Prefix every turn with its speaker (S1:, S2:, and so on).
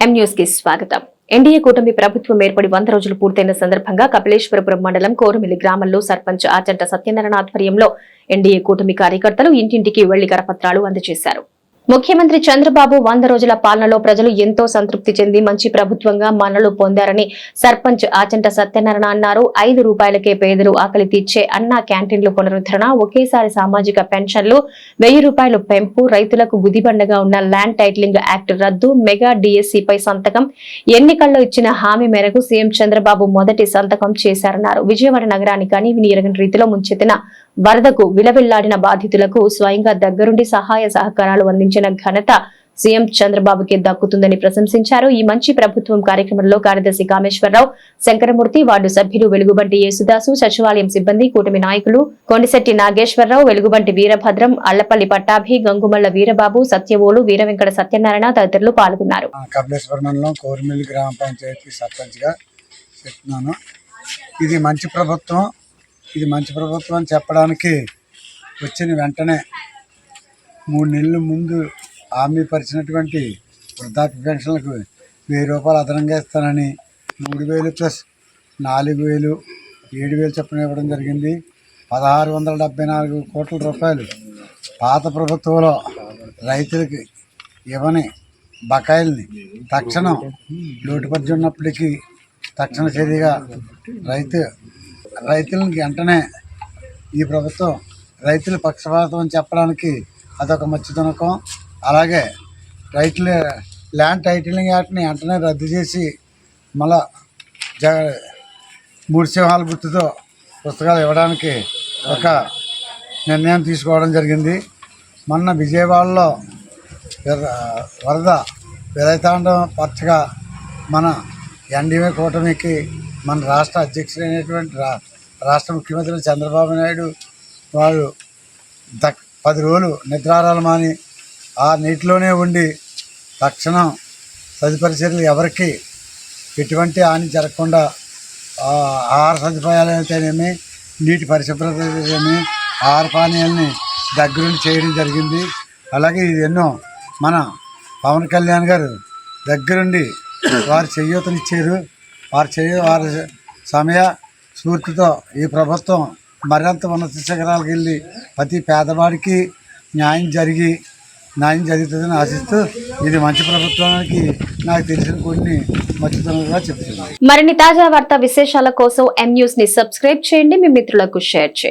S1: ఎం న్యూస్కి స్వాగతం. ఎన్డీఏ కూటమి ప్రభుత్వం ఏర్పడి వంద రోజులు పూర్తయిన సందర్భంగా కపిలేశ్వరపురం మండలం కోరమిల్లి గ్రామంలో సర్పంచ్ ఆచంట సత్యనారాయణ ఆధ్వర్యంలో ఎన్డీఏ కూటమి కార్యకర్తలు ఇంటింటికి వెళ్ళి కరపత్రాలు అందజేశారు. ముఖ్యమంత్రి చంద్రబాబు వంద రోజుల పాలనలో ప్రజలు ఎంతో సంతృప్తి చెంది మంచి ప్రభుత్వంగా మనలు పొందారని సర్పంచ్ ఆచంట సత్యనారాయణ అన్నారు. ఐదు రూపాయలకే పేదలు ఆకలి తీర్చే అన్నా క్యాంటీన్లు పునరుద్ధరణ ఒకేసారి సామాజిక పెన్షన్లు వెయ్యి రూపాయలు పెంపు రైతులకు గుదిబండగా ఉన్న ల్యాండ్ టైటిలింగ్ యాక్ట్ రద్దు మెగా డిఎస్సిపై సంతకం ఎన్నికల్లో ఇచ్చిన హామీ మేరకు సీఎం చంద్రబాబు మొదటి సంతకం చేశారన్నారు. విజయవాడ నగరాన్ని కానీ రీతిలో ముంచెత్తిన వరదకు విలవిల్లాడిన బాధితులకు స్వయంగా దగ్గరుండి సహాయ సహకారాలు అందించిన ఘనత సీఎం చంద్రబాబుకి దక్కుతుందని ప్రశంసించారు. ఈ మంచి ప్రభుత్వం కార్యక్రమంలో కార్యదర్శి కామేశ్వరరావు శంకరమూర్తి వార్డు సభ్యులు వెలుగుబంటి యేసుదాసు సచివాలయం సిబ్బంది కూటమి నాయకులు కొండిశెట్టి నాగేశ్వరరావు వెలుగుబంటి వీరభద్రం అల్లపల్లి పట్టాభి గంగుమల్ల వీరబాబు సత్యవోలు వీరవెంకట సత్యనారాయణ తదితరులు పాల్గొన్నారు.
S2: ఇది మంచి ప్రభుత్వం. ఇది మంచి ప్రభుత్వం అని చెప్పడానికి వచ్చిన వెంటనే మూడు నెలల ముందు హామీ పరిచినటువంటి వృద్ధాప్య పెన్షన్లకు వెయ్యి రూపాయలు అదనంగా ఇస్తానని మూడు వేలు ప్లస్ నాలుగు వేలు ఏడు వేలు చొప్పున ఇవ్వడం జరిగింది. పదహారు వందల డెబ్బై నాలుగు కోట్ల రూపాయలు పాత ప్రభుత్వంలో రైతులకి ఇవ్వని బకాయిల్ని తక్షణం లోటుపరిచి ఉన్నప్పటికీ తక్షణ చర్యగా రైతు రైతులకి వెంటనే ఈ ప్రభుత్వం రైతుల పక్షపాతం చెప్పడానికి అదొక మచ్చుతునకం అలాగే రైతుల ల్యాండ్ టైటిలింగ్ యాక్ట్ని వెంటనే రద్దు చేసి మళ్ళా జ మూడు సింహాల గుర్తుతో పుస్తకాలు ఇవ్వడానికి ఒక నిర్ణయం తీసుకోవడం జరిగింది. మొన్న విజయవాడలో వరద విరతాండం పచ్చగా మన ఎన్డీఏ కూటమికి మన రాష్ట్ర అధ్యక్షుడైనటువంటి రా రాష్ట్ర ముఖ్యమంత్రి చంద్రబాబు నాయుడు వారు దక్ పది రోజులు నిద్రారాలు మాని ఆ నీటిలోనే ఉండి తక్షణం తదుపరి చర్యలు ఎవరికి ఎటువంటి హాని జరగకుండా ఆహార సదుపాయాలు అయితేనేమి నీటి పరిశుభ్రత అయితేనేమి ఆహార పానీయాలని దగ్గరుండి చేయడం జరిగింది. అలాగే ఇది ఎన్నో మన పవన్ కళ్యాణ్ గారు దగ్గరుండి వారు చేయూతనిచ్చారు వారు చేయ వారి సమయ స్ఫూర్తితో ఈ ప్రభుత్వం మరింత ఉన్నత శిఖరాలకు వెళ్ళి ప్రతి పేదవాడికి న్యాయం జరిగి న్యాయం జరుగుతుందని ఆశిస్తూ ఇది మంచి ప్రభుత్వానికి నాకు తెలిసిన కొన్ని మంచితనంగా చెప్తున్నాను.
S1: మరిన్ని తాజా వార్తా విశేషాల కోసం ఎం న్యూస్ని సబ్స్క్రైబ్ చేయండి. మీ మిత్రులకు షేర్ చేయండి.